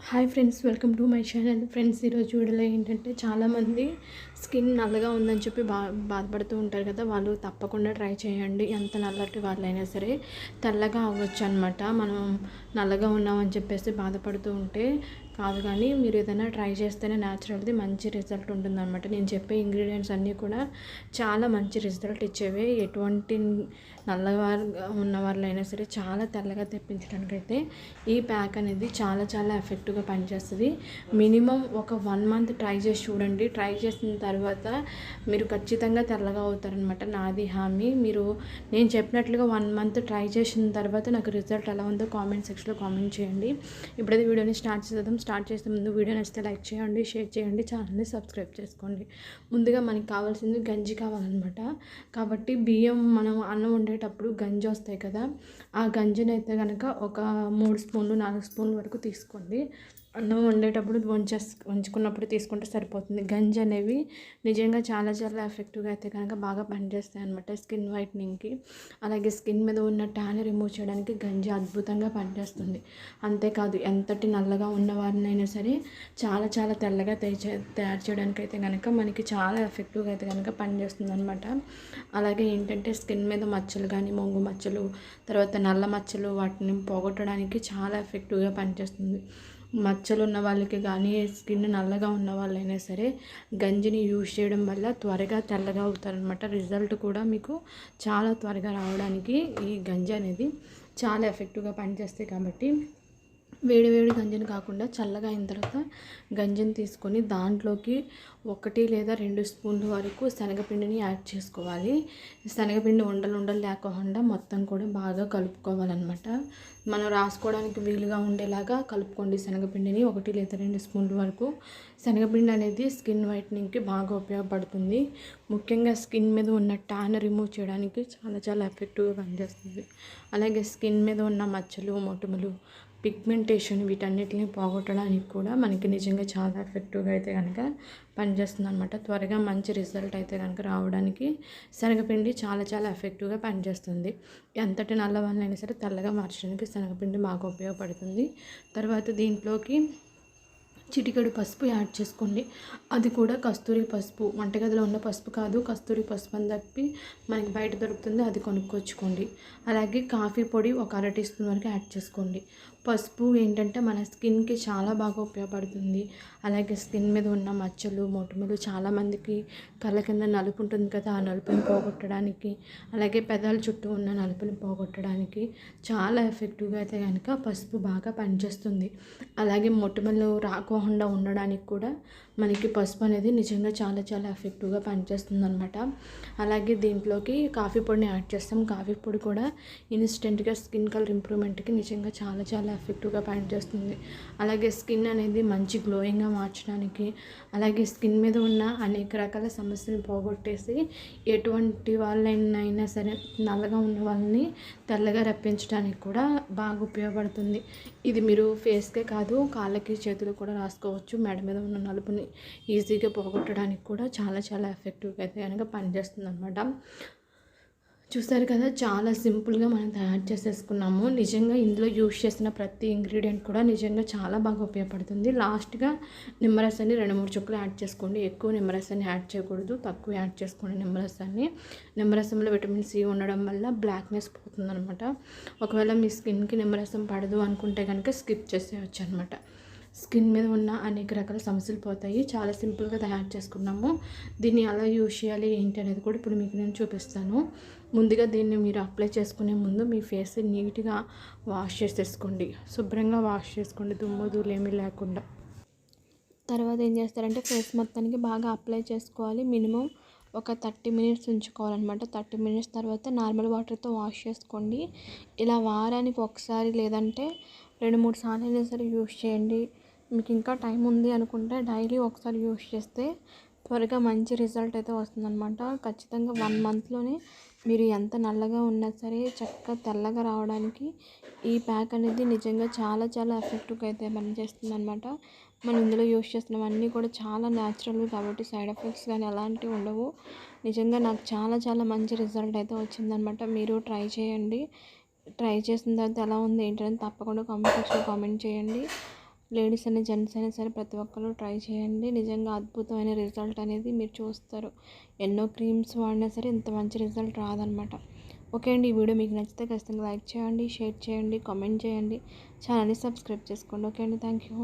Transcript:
Hi friends welcome to my channel. Friends ఈరోజు వీడియోలో ఏంటంటే చాలామంది స్కిన్ నల్లగా ఉందని చెప్పి బా బాధపడుతూ ఉంటారు కదా. వాళ్ళు తప్పకుండా ట్రై చేయండి. ఎంత నల్లటి వాళ్ళైనా సరే తెల్లగా అవ్వచ్చు అనమాట మనం నల్లగా ఉన్నామని చెప్పేసి బాధపడుతూ ఉంటే కాదు కానీ మీరు ఏదైనా ట్రై చేస్తేనే న్యాచురల్ది మంచి రిజల్ట్ ఉంటుందన్నమాట. నేను చెప్పే ఇంగ్రీడియంట్స్ అన్నీ కూడా చాలా మంచి రిజల్ట్ ఇచ్చేవి. ఎటువంటి నల్లవారు ఉన్న వాళ్ళైనా సరే చాలా తెల్లగా తెప్పించడానికి అయితే ఈ ప్యాక్ అనేది చాలా చాలా ఎఫెక్టివ్గా పనిచేస్తుంది. మినిమం ఒక వన్ మంత్ ట్రై చేసి చూడండి. ట్రై చేసిన తర్వాత మీరు ఖచ్చితంగా తెల్లగా అవుతారనమాట నాది హామీ. మీరు నేను చెప్పినట్లుగా వన్ మంత్ ట్రై చేసిన తర్వాత నాకు రిజల్ట్ ఎలా ఉందో కామెంట్ సెక్షన్లో కామెంట్ చేయండి. ఇప్పుడైతే వీడియోని స్టార్ట్ చేద్దాం. స్టార్ట్ చేసే ముందు వీడియో నచ్చితే లైక్ చేయండి షేర్ చేయండి ఛానల్ని సబ్స్క్రైబ్ చేసుకోండి. ముందుగా మనకి కావాల్సింది గంజి కావాలన్నమాట. కాబట్టి బియ్యం మనం అన్నం వండేటప్పుడు గంజి వస్తాయి కదా ఆ గంజిని అయితే కనుక ఒక మూడు స్పూన్లు నాలుగు స్పూన్ల వరకు తీసుకోండి. అన్నం వండేటప్పుడు వంచేస్ వంచుకున్నప్పుడు తీసుకుంటే సరిపోతుంది. గంజి అనేవి నిజంగా చాలా చాలా ఎఫెక్టివ్గా అయితే కనుక బాగా పనిచేస్తాయి అనమాట స్కిన్ వైట్నింగ్కి అలాగే స్కిన్ మీద ఉన్న ట్యాన్ రిమూవ్ చేయడానికి గంజి అద్భుతంగా పనిచేస్తుంది. అంతేకాదు ఎంతటి నల్లగా ఉన్న వారినైనా సరే చాలా చాలా తెల్లగా తయారు చేయడానికి అయితే కనుక మనకి చాలా ఎఫెక్టివ్గా అయితే కనుక పనిచేస్తుంది అనమాట అలాగే ఏంటంటే స్కిన్ మీద మచ్చలు కానీ మొంగు మచ్చలు తర్వాత నల్ల మచ్చలు వాటిని పోగొట్టడానికి చాలా ఎఫెక్టివ్గా పనిచేస్తుంది. మచ్చలు ఉన్న వాళ్ళకి కానీ స్కిన్ నల్లగా ఉన్న వాళ్ళైనా సరే గంజిని యూజ్ చేయడం వల్ల త్వరగా తెల్లగా అవుతారనమాట రిజల్ట్ కూడా మీకు చాలా త్వరగా రావడానికి ఈ గంజి అనేది చాలా ఎఫెక్టివ్గా పనిచేస్తాయి కాబట్టి వేడి వేడి గంజిని కాకుండా చల్లగా అయిన తర్వాత గంజిని తీసుకొని దాంట్లోకి ఒకటి లేదా రెండు స్పూన్ల వరకు శనగపిండిని యాడ్ చేసుకోవాలి. శనగపిండి ఉండలు ఉండలు లేకుండా మొత్తం కూడా బాగా కలుపుకోవాలన్నమాట. మనం రాసుకోవడానికి వీలుగా ఉండేలాగా కలుపుకోండి శనగపిండిని ఒకటి లేదా రెండు స్పూన్ల వరకు. శనగపిండి అనేది స్కిన్ వైట్నింగ్కి బాగా ఉపయోగపడుతుంది. ముఖ్యంగా స్కిన్ మీద ఉన్న ట్యాన్ రిమూవ్ చేయడానికి చాలా చాలా ఎఫెక్టివ్గా పనిచేస్తుంది. అలాగే స్కిన్ మీద ఉన్న మచ్చలు మొటిమలు పిగ్మెంటేషన్ వీటన్నిటిని పోగొట్టడానికి కూడా మనకి నిజంగా చాలా ఎఫెక్టివ్గా అయితే కనుక పనిచేస్తుంది అనమాట త్వరగా మంచి రిజల్ట్ అయితే కనుక రావడానికి శనగపిండి చాలా చాలా ఎఫెక్టివ్గా పనిచేస్తుంది. ఎంతటి నల్ల వాళ్ళైనా సరే తెల్లగా మార్చడానికి శనగపిండి బాగా ఉపయోగపడుతుంది. తర్వాత దీంట్లోకి చిటికెడు పసుపు యాడ్ చేసుకోండి. అది కూడా కస్తూరి పసుపు వంటగదిలో ఉన్న పసుపు కాదు కస్తూరి పసుపు అని తప్పి మనకి బయట దొరుకుతుంది అది కొనుక్కొచ్చుకోండి. అలాగే కాఫీ పొడి ఒక అర టీ స్పూన్ వరకు యాడ్ చేసుకోండి. పసుపు ఏంటంటే మన స్కిన్కి చాలా బాగా ఉపయోగపడుతుంది. అలాగే స్కిన్ మీద ఉన్న మచ్చలు మొటిమలు చాలామందికి కళ్ళ కింద నలుపు ఉంటుంది కదా ఆ నలుపుని పోగొట్టడానికి. అలాగే పెదాల చుట్టూ ఉన్న నలుపుని పోగొట్టడానికి చాలా ఎఫెక్టివ్గా అయితే కనుక పసుపు బాగా పనిచేస్తుంది. అలాగే మొటిమలు రాకోకుండా ఉండడానికి కూడా మనకి పసుపు అనేది నిజంగా చాలా చాలా ఎఫెక్టివ్గా పనిచేస్తుంది అనమాట అలాగే దీంట్లోకి కాఫీ పొడిని యాడ్ చేస్తాం. కాఫీ పొడి కూడా ఇన్స్టెంట్గా స్కిన్ కలర్ ఇంప్రూవ్మెంట్కి నిజంగా చాలా చాలా ఎఫెక్టివ్గా పనిచేస్తుంది అలాగే స్కిన్ అనేది మంచి గ్లోయింగ్గా మార్చడానికి అలాగే స్కిన్ మీద ఉన్న అనేక రకాల సమస్యలు పోగొట్టేసి ఎటువంటి వాళ్ళైనా సరే నల్లగా ఉన్న వాళ్ళని తెల్లగా రప్పించడానికి కూడా బాగా ఉపయోగపడుతుంది. ఇది మీరు ఫేస్కే కాదు కాళ్ళకి చేతులు కూడా రాసుకోవచ్చు. మెడ మీద ఉన్న నలుపుని ఈజీగా పోగొట్టడానికి కూడా చాలా చాలా ఎఫెక్టివ్గా అయితే కనుక పనిచేస్తుంది అనమాట చూసారు కదా చాలా సింపుల్గా మనం తయారు చేసేసుకున్నాము. నిజంగా ఇందులో యూజ్ చేసిన ప్రతి ఇంగ్రీడియంట్ కూడా నిజంగా చాలా బాగా ఉపయోగపడుతుంది. లాస్ట్గా నిమ్మరసాన్ని రెండు మూడు చుక్కలు యాడ్ చేసుకోండి. ఎక్కువ నిమ్మరసాన్ని యాడ్ చేయకూడదు తక్కువ యాడ్ చేసుకోండి నిమ్మరసాన్ని. నిమ్మరసంలో విటమిన్ సి ఉండడం వల్ల బ్లాక్నెస్ పోతుందనమాట ఒకవేళ మీ స్కిన్కి నిమ్మరసం పడదు అనుకుంటే కనుక స్కిప్ చేసేయచ్చు అనమాట స్కిన్ మీద ఉన్న అనేక రకాల సమస్యలు పోతాయి. చాలా సింపుల్గా తయారు చేసుకున్నాము. దీన్ని ఎలా యూజ్ చేయాలి ఏంటి అనేది కూడా ఇప్పుడు మీకు నేను చూపిస్తాను. ముందుగా దీన్ని మీరు అప్లై చేసుకునే ముందు మీ ఫేస్ నీట్గా వాష్ చేసేసుకోండి శుభ్రంగా వాష్ చేసుకోండి. దుమ్ము ధూళేమీ లేకుండా. తర్వాత ఏం చేస్తారంటే ఫేస్ మొత్తానికి బాగా అప్లై చేసుకోవాలి. మినిమం ఒక థర్టీ మినిట్స్ ఉంచుకోవాలన్నమాట. థర్టీ మినిట్స్ తర్వాత నార్మల్ వాటర్తో వాష్ చేసుకోండి. ఇలా వారానికి ఒకసారి లేదంటే రెండు మూడు సార్లు అయినా సరే యూస్ చేయండి. మీకు ఇంకా టైం ఉంది అనుకుంటే డైలీ ఒకసారి యూస్ చేస్తే త్వరగా మంచి రిజల్ట్ అయితే వస్తుందన్నమాట. ఖచ్చితంగా వన్ మంత్లోనే మీరు ఎంత నల్లగా ఉన్నా సరే చక్కగా తెల్లగా రావడానికి ఈ ప్యాక్ అనేది నిజంగా చాలా చాలా ఎఫెక్టివ్గా అయితే పనిచేస్తుంది అనమాట మనం ఇందులో యూస్ చేస్తున్నవన్నీ కూడా చాలా న్యాచురల్ కాబట్టి సైడ్ ఎఫెక్ట్స్ కానీ ఎలాంటివి ఉండవు. నిజంగా నాకు చాలా చాలా మంచి రిజల్ట్ అయితే వచ్చిందనమాట మీరు ట్రై చేయండి. ట్రై చేసిన తర్వాత ఎలా ఉంది ఏంటని తప్పకుండా కామెంట్ సెక్షన్లో కామెంట్ చేయండి. లేడీస్ అయినా జెంట్స్ అయినా సరే ప్రతి ఒక్కరు ట్రై చేయండి. నిజంగా అద్భుతమైన రిజల్ట్ అనేది మీరు చూస్తారు. ఎన్నో క్రీమ్స్ వాడినా సరే ఇంత మంచి రిజల్ట్ రాదనమాట ఓకే అండి ఈ వీడియో మీకు నచ్చితే ఖచ్చితంగా లైక్ చేయండి షేర్ చేయండి కామెంట్ చేయండి. ఛానల్ని సబ్స్క్రైబ్ చేసుకోండి. ఓకే అండి థ్యాంక్ యూ